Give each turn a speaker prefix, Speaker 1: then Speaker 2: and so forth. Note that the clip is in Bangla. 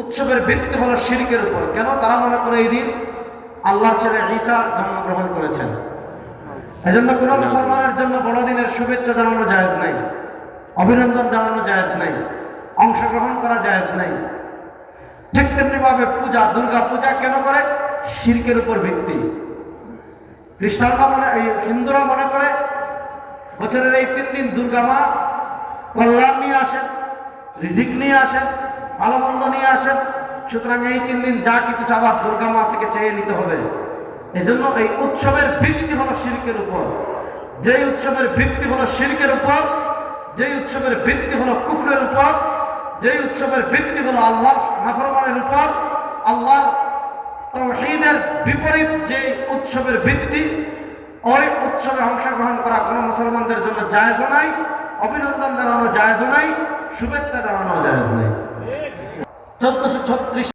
Speaker 1: উৎসবের ভিত্তি হলো শিরকের উপর। কেন তারা মনে করে এই দিন? আল্লাহ ছেলে ঈসা জন্মগ্রহণ করেছেন। এজন্য কোন মুসলমানের জন্য বড়দিনের শুভেচ্ছা জানানো জায়েজ নাই। অভিনন্দন জানানো জায়েজ নাই। অংশগ্রহণ করা জায়েজ নাই। ঠিক তেমনি ভাবে পূজা দুর্গা পূজা কেন করে? শিরকের উপর ভিত্তি। খ্রিস্টানরা মনে হিন্দুরা মনে করে বছরের এই তিন দিন দুর্গা মা কল্যাণ নিয়ে রিজিক নিয়ে আসেন ভালো মন্দ নিয়ে আসেন সুতরাং এই তিন দিন যা কিছু চাওয়ার দুর্গা মা থেকে চেয়ে নিতে হবে। এজন্য এই উৎসবের ভিত্তি হলো শিরকের উপর। যেই উৎসবের ভিত্তি হলো শিরকের উপর, যেই উৎসবের ভিত্তি হলো কুফরের উপর, যেই উৎসবের ভিত্তি হলো আল্লাহ নাফরমানের উপর, আল্লাহর তৌহিদের বিপরীত যে উৎসবের ভিত্তি, ওই উৎসবে অংশগ্রহণ করা কোনো মুসলমানদের জন্য জায়েজ নাই, অভিনন্দন জানানো জায়েজ নাই। শুভেচ্ছা জানানো যায় নাই চোদ্দশো ছত্রিশ